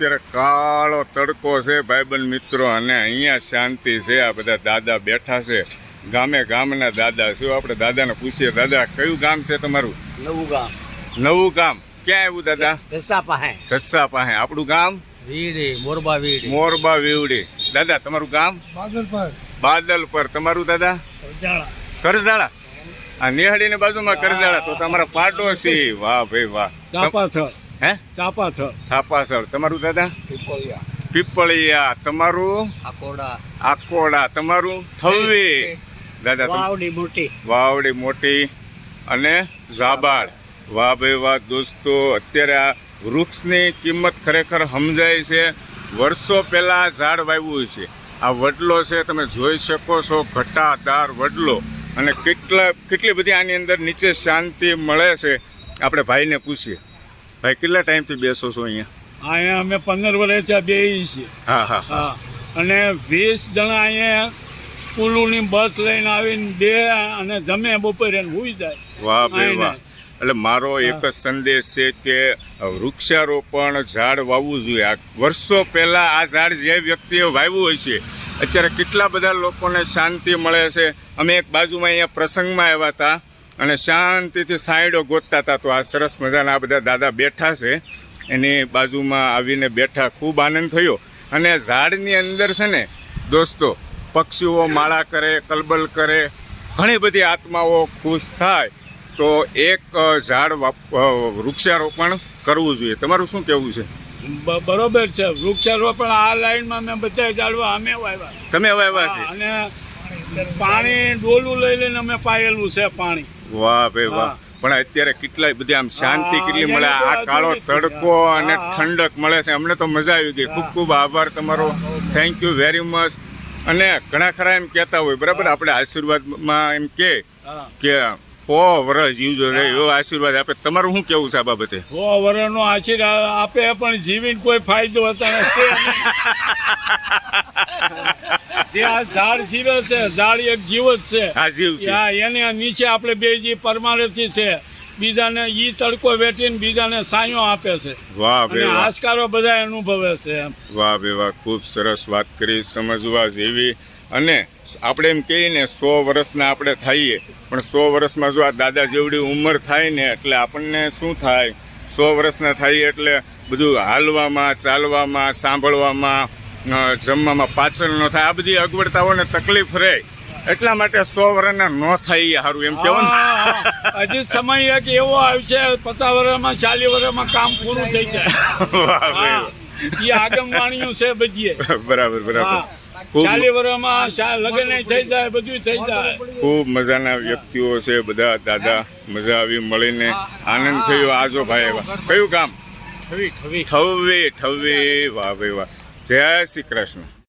અત્યારે કાળો તડકો છે ભાઈબંધ મિત્રો અને અહીંયા શાંતિ છે. આ બધા દાદા બેઠા છે. ગામે ગામના દાદા શું આપણે દાદાને પૂછીએ દાદા કયું ગામ છે તમારું? નવું ગામ. નવું ગામ. ક્યાં આવ્યું દાદા? દસા પાસે ઘસ્સા પાસે આપણું ગામ? વીડી મોરબા વીડી. મોરબા વેવડી. દાદા તમારું ગામ? બાદલ પર તમારું દાદા? કરજાળા. આ નેહડીની બાજુમાં કરજાળા. તો તમારા પાડોશી. વાહ ભાઈ વાહ. ચાપાસર. હે? ચાપાસર થાપાસર તમારું દાદા? પીપળિયા. પીપળિયા. તમારું? આકોડા. આકોડા. તમારું? થવી દાદા વાવડી મોટી. વાવડી મોટી અને ઝાબાળ. વાહ ભાઈ વાહ દોસ્તો. અત્યારે આ વૃક્ષની કિંમત ખરેખર સમજાય છે. વર્ષો પહેલાં ઝાડ વાવ્યું છે. આ વડલો છે તમે જોઈ શકો છો ઘટાદાર વડલો. અને કેટલા કેટલી બધી આની અંદર નીચે શાંતિ મળે છે. આપણે ભાઈને પૂછીએ. ભાઈ કેટલા ટાઈમથી બેસો છો અહીંયા? અહીંયા અમે પંદર વર્ષ ત્યાં બે છીએ. હા હા હા. અને વીસ જણા અહીંયા સ્કૂલોની બસ લઈને આવીને બે અને જમે બપોરે ને જાય. વાહ ભાઈ વાહ. એટલે મારો એક જ સંદેશ છે કે વૃક્ષારોપણ ઝાડ વાવવું જોઈએ. આ વર્ષો પહેલાં આ ઝાડ જે વ્યક્તિએ વાવ્યું હોય છે અત્યારે કેટલા બધા લોકોને શાંતિ મળે છે. અમે એક બાજુમાં અહીંયા પ્રસંગમાં આવ્યા હતા. અને શાંતિથી સાઈડો ગોતતા હતા. તો આ સરસ મજાના આ બધા દાદા બેઠા છે. એની બાજુમાં આવીને બેઠા. ખૂબ આનંદ થયો. અને ઝાડની અંદર છે ને દોસ્તો પક્ષીઓ માળા કરે કલબલ કરે ઘણી બધી આત્માઓ ખુશ થાય. તો એક ઝાડ વૃક્ષારોપણ કરવું જોઈએ. તમારું શું કહેવું છે? બરોબર છે. વૃક્ષારોપણ આ લાઈનમાં મેં બધા ઝાડવા અમે વાવ્યા. તમે વાવ્યા છે. અને પાણી ડોલું લઈ લઈને અમે પાયેલું છે પાણી. વાહ ભાઈ વાહ. પણ અત્યારે કેટલાય બધી આમ શાંતિ કેટલી મળે? આ કાળો તડકો અને ઠંડક મળે છે. અમને તો મજા આવી ગઈ. ખૂબ ખૂબ આભાર તમારો. થેન્ક યુ વેરી મચ અને ઘણા ખરા એમ કહેતા હોય બરાબર? આપણે આશીર્વાદમાં એમ કે કે સો વર્ષ જીવજો રે એવો આશીર્વાદ આપે. તમારું શું કેવું છે આ બાબતે? સો વર્ષનો આશીર્વાદ આપે પણ જીવીને કોઈ ફાયદો અત્યારે છે. જે આ ઝાડ જીવે છે ઝાડ એક જીવ જ છે. આ જીવ છે. હા, એને નીચે આપણે બે જે પરમારથી છે. બીજાને ઈ તડકો વેઠીને બીજાને સાયો આપે છે. વાહ અને ભાઈ વાહ બધા અનુભવે છે એમ. વાહ બે વાહ ખૂબ સરસ વાત કરી સમજવા જેવી. અને આપણે એમ કહીએ ને સો વર્ષના આપણે થઈએ. પણ સો વર્ષમાં જો આ દાદા જેવડી ઉંમર થાય ને એટલે આપણને શું થાય? સો વર્ષના થઈએ એટલે બધું હાલવામાં ચાલવામાં સાંભળવામાં જમવામાં પાચન ન થાય. આ બધી અગવડતાઓને તકલીફ રહે. એટલા માટે સો વર્ષના ન થાય સારું એમ કેવું. હજી સમય એક એવો આવશે પચાસ વર્ષમાં ચાલીસ વર્ષમાં કામ પૂરું થઈ જાય. એ આગમવાણીઓ છે બધી બરાબર બરાબર. ખૂબ વર્ષમાં લગ્ન થઈ જાય બધું થઈ જાય. ખૂબ મજાના વ્યક્તિઓ છે બધા દાદા. મજા આવી મળીને આનંદ થયો. આજો ભાઈ એવા કયું કામ ઠવી ઠવી. ઠવ્વી ઠવ્વી. વાહ ભાઈ વાહ. જય શ્રી કૃષ્ણ.